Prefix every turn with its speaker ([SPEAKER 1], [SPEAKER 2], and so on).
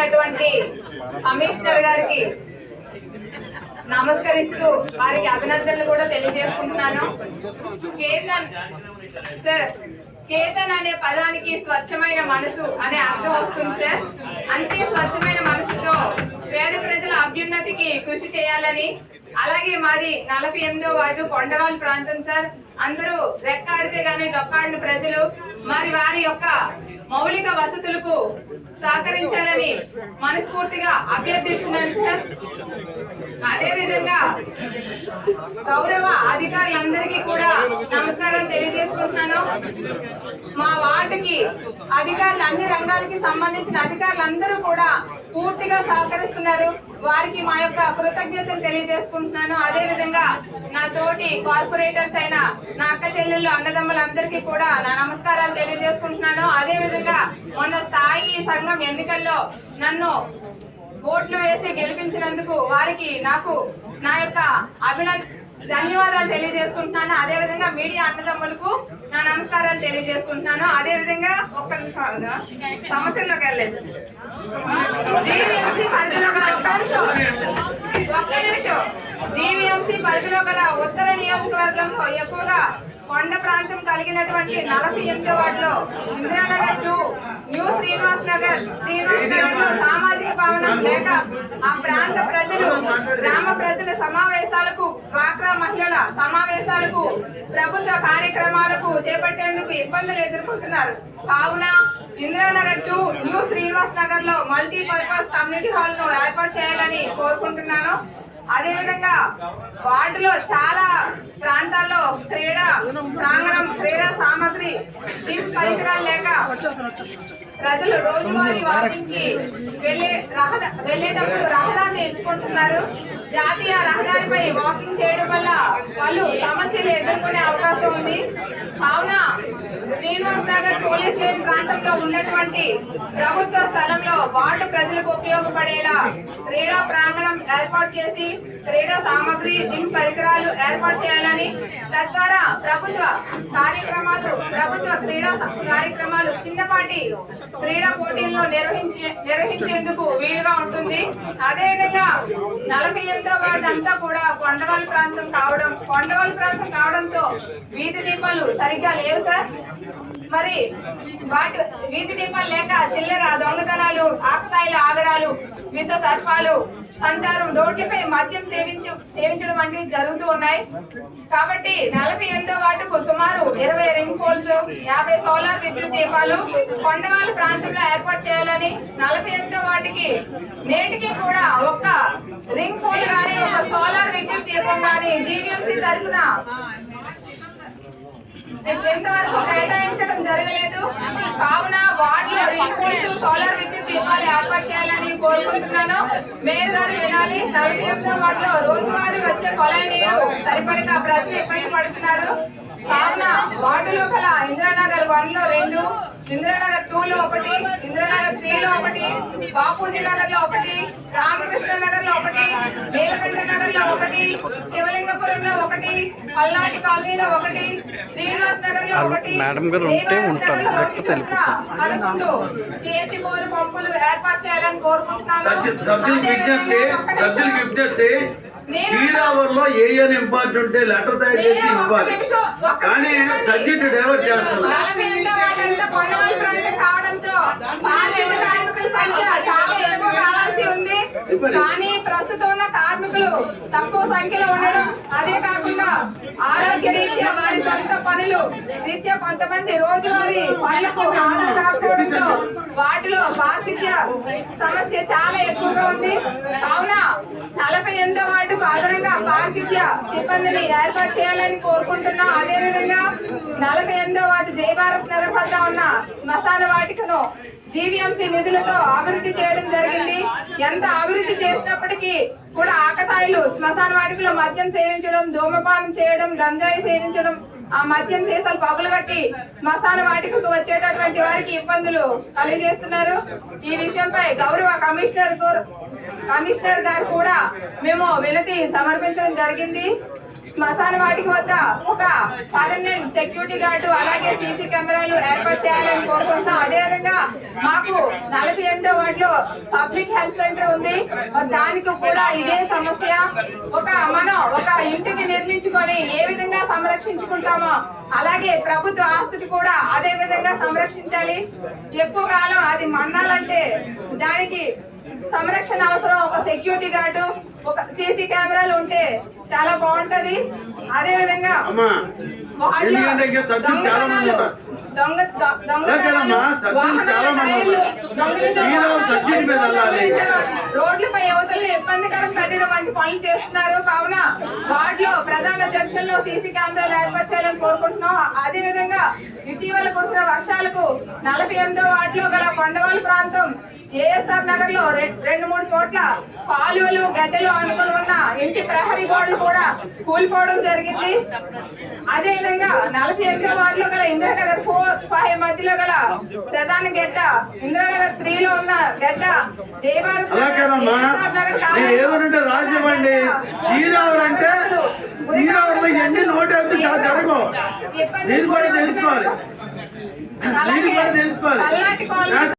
[SPEAKER 1] చేసినటువంటి కమిషనర్ గారికి నమస్కరిస్తూ వారికి అభినందనలు కూడా తెలియజేసుకుంటున్నాను. కేతన్ సార్ కేతన్ అనే పదానికి స్వచ్ఛమైన మనసు అనే అర్థం వస్తుంది సార్ అంతే స్వచ్ఛమైన మనసుతో పేద ప్రజల అభ్యున్నతికి కృషి చేయాలని అలాగే మాది నలభై ఎనిమిదో వార్డు కొండవాల్ ప్రాంతం సార్ అందరూ రెక్కాడితే గానీ డొక్కాడిన ప్రజలు మరి వారి యొక్క మౌలిక వసతులకు సహకరించాలని మనస్ఫూర్తిగా అభ్యర్థిస్తున్నాను సార్. అదే విధంగా గౌరవ అధికారులందరికీ కూడా నమస్కారం మా వార్డుకి అధికారులు అన్ని రంగాలకి సంబంధించిన అధికారులందరూ కూడా పూర్తిగా సహకరిస్తున్నారు. వారికి మా యొక్క కృతజ్ఞతలు తెలియజేసుకుంటున్నాను. అదే విధంగా నా తోటి కార్పొరేటర్స్ అయిన నా అక్క చెల్లెళ్ళు అన్నదమ్ములందరికీ కూడా నా నమస్కారాలు తెలియజేసుకుంటున్నాను. అదే విధంగా మొన్న స్థాయి సంఘం ఎన్నికల్లో నన్ను ఓట్లు వేసి గెలిపించినందుకు వారికి నాకు నా యొక్క అభినంద ధన్యవాదాలు తెలియజేసుకుంటున్నాను. అదే విధంగా మీడియా అన్నదమ్ములకు నా నమస్కారాలు తెలియజేసుకుంటున్నాను. అదే విధంగా ఒక్క నిమిషం సమస్యల్లోకి వెళ్ళలేదు. జీవీఎంసీ పరిధిలో గల ఒక్క నిమిషం. ఒక్క నిమిషం. జీవీఎంసీ పరిధిలో గల ఉత్తర నియోజకవర్గంలో ఎక్కువగా కొండ ప్రాంతం కలిగినటువంటి నలభై ఎనిమిదో వార్డులో ఇందిరానగర్ టూ న్యూ శ్రీనివాస్ నగర్ శ్రీనివాస్ నగర్లో సామాజిక ఆ ప్రాంత ప్రజలు గ్రామ ప్రజల సమావేశాలకు డ్వాక్రా మహిళల సమావేశాలకు ప్రభుత్వ కార్యక్రమాలకు చేపట్టేందుకు ఇబ్బందులు ఎదుర్కొంటున్నారు. కావున ఇందిరానగర్ టు న్యూ శ్రీనివాస్ నగర్లో మల్టీపర్పస్ కమ్యూనిటీ హాల్ను ఏర్పాటు చేయాలని కోరుకుంటున్నాను. అదేవిధంగా వార్డులో చాలా ప్రాంతాల్లో క్రీడా ప్రాంగణం క్రీడా సామాగ్రి జిమ్ పరికరాలు లేక ప్రజలు రోజువారీ వాకింగ్కి వెళ్ళే రహద వెళ్ళేటప్పుడు రహదారిని ఎంచుకుంటున్నారు. జాతీయ రహదారిపై వాకింగ్ చేయడం వల్ల వాళ్ళు సమస్యలు ఎదుర్కొనే అవకాశం ఉంది. కావున శ్రీనివాస్ నగర్ పోలీస్ లైన్ ప్రాంతంలో ఉన్నటువంటి ప్రభుత్వ స్థలంలో వార్డు ప్రజలకు ఉపయోగపడేలా క్రీడా ప్రాంగణం ఏర్పాటు చేసి క్రీడా సామాగ్రి జిమ్ పరికరాలు ఏర్పాటు చేయాలని తద్వారా ప్రభుత్వ కార్యక్రమాలు ప్రభుత్వ క్రీడా కార్యక్రమాలు చిన్నపాటి క్రీడా పోటీలను నిర్వహించే నిర్వహించేందుకు వీలుగా ఉంటుంది. అదేవిధంగా నలభై ఎనిమిదో వార్డు అంతా కూడా కొండవాళ్ళ ప్రాంతం కావడం కొండవాళ్ళ ప్రాంతం కావడంతో వీధి దీపాలు సరిగ్గా లేవు సార్. మరి వాటి వీధి దీపాలు లేక చిల్లర దొంగతనాలు ఆకతాయిల ఆగడాలు విష సర్పాలు సంచారం రోడ్లపై మద్యం సేవించు సేవించడం వంటివి జరుగుతూ ఉన్నాయి. కాబట్టి నలభై ఎనిమిదో వార్డుకు సుమారు ఇరవై రింగ్ పోల్స్ యాభై సోలార్ విద్యుత్ దీపాలు కొండవాళ్ళ ప్రాంతంలో ఏర్పాటు చేయాలని నలభై ఎనిమిదో వాటికి నేటికి కూడా ఒక్క రింగ్ పోల్ కానీ ఒక సోలార్ విద్యుత్ దీపం కానీ జీవీఎంసీ తరఫున ఇంతవరకు కేటాయించడం జరగలేదు. కావున వాటిలో రింగ్ పోల్స్ సోలార్ విద్యుత్ దీపాలు ఏర్పాటు చేయాలని కోరుకుంటున్నాను. మేయర్ గారు వినాలి. నలభై ఎనిమిదో వార్డులో రోజువారీ వచ్చే కొలాయి నీరు సరిపడక ప్రజలు ఇబ్బంది పడుతున్నారు. కావున వార్డులో గల ఇందిరానగర్ వన్లో రెండు ఇందిరానగర్ టూ లో ఒకటి ఒకటి బాపూజీ నగర్లో ఒకటి రామకృష్ణ నగర్లో ఒకటి నీలకంఠ నగర్లో ఒకటి శివలింగపురంలో ఒకటి పల్నాటి కాలనీలో ఒకటి శ్రీనివాస్ నగర్లో ఒకటి
[SPEAKER 2] మేడం గారు ఉంటే ఉంటాను,
[SPEAKER 1] లో
[SPEAKER 2] లేకపోతే
[SPEAKER 1] పదకొండు చేతి బోరు పంపులు ఏర్పాటు చేయాలని కోరుకుంటున్నాను
[SPEAKER 3] సభ్యులకు విజ్ఞప్తి. సభ్యులకు విజ్ఞప్తి చీరావూరులో ఏ అని ఇంపార్టెంట్ ఉంటే లెటర్ తయారు చేసి ఇవ్వాలి. కానీ సబ్జెక్ట్ డైవర్ట్ చేస్తున్నారు
[SPEAKER 1] కానీ ప్రస్తుతం ఉన్న కార్మికులు తక్కువ సంఖ్యలో ఉండడం అదే కాకుండా పనులు. నిత్య కొంతమంది రోజువారీ పనులకు హాజరు కాకపోవడంతో వాటిలో పారిశుద్ధ్య సమస్య చాలా ఎక్కువగా ఉంది. కావున నలభై ఎనిమిదో వార్డుకు అదనంగా పారిశుద్ధ్య సిబ్బందిని ఏర్పాటు చేయాలని కోరుకుంటున్నాం. అదే విధంగా నలభై ఎనిమిదో వార్డు జయభారత్ నగర్ వద్ద ఉన్న శ్మశాన వాటికను జీవీఎంసీ నిధులతో అభివృద్ధి చేయడం జరిగింది. ఎంత అభివృద్ధి చేసినప్పటికీ కూడా ఆకతాయిలు శ్మశాన వాటికలో మద్యం సేవించడం ధూమపానం చేయడం గంజాయి సేవించడం ఆ మద్యం సీసాలు పగులు కట్టి శ్మశాన వాటికకు వచ్చేటటువంటి వారికి ఇబ్బందులు కలిగజేస్తున్నారు ఈ విషయంపై గౌరవ కమిషనర్ కమిషనర్ గారు కూడా మేము వినతి సమర్పించడం జరిగింది. శ్మశాన వాటికి వద్ద ఒక పర్మనెంట్ సెక్యూరిటీ గార్డు అలాగే సీసీ కెమెరాలు ఏర్పాటు చేయాలని కోరుకుంటున్నాం. అదేవిధంగా మాకు నలభై ఎనిమిదో వాటిలో పబ్లిక్ హెల్త్ సెంటర్ ఉంది. దానికి కూడా ఇదే సమస్య. ఒక మనం ఒక ఇంటిని నిర్మించుకొని ఏ విధంగా సంరక్షించుకుంటామో అలాగే ప్రభుత్వ ఆస్తిని కూడా అదే విధంగా సంరక్షించాలి. ఎక్కువ కాలం అది మన్నాలంటే దానికి సంరక్షణ అవసరం. ఒక సెక్యూరిటీ గార్డు ఒక సీసీ కెమెరాలు ఉంటే చాలా బాగుంటది. అదే విధంగా. రోడ్లపై యువతల్ని ఇబ్బందికరం పెట్టడం వంటి పనులు చేస్తున్నారు. కావున వార్డులో ప్రధాన జంక్షన్లో సీసీ కెమెరాలు ఏర్పాటు చేయాలని కోరుకుంటున్నాం. అదే విధంగా ఇటీవల కురిసిన వర్షాలకు నలభై ఎనిమిదో వార్డులో గల కొండవాళ్ళ ప్రాంతం ఏఎస్ఆర్ నగర్లో రెండు మూడు చోట్ల కాలువలు గడ్డలు అనుకుని ఉన్న ఇంటి ప్రహరీ గోడలు కూడా కూలిపోవడం జరిగింది. అదే విధంగా నలభై ఎనిమిదో వార్డులో గల ఇందిరానగర్ ఫోర్ ఫైవ్ మధ్యలో గల ప్రధాన గడ్డ ఇందిరానగర్ త్రీ లో ఉన్న గడ్డ జయభారత్
[SPEAKER 3] ఏమనంటే రాసివ్వండి. జీరావర్ అంటే జీరావర్లో ఎన్ని నోట్ అయితే చాలా జరగవు. మీరు కూడా తెలుసుకోవాలి. మీరు కూడా తెలుసుకోవాలి.
[SPEAKER 1] పల్నాటి కాలనీ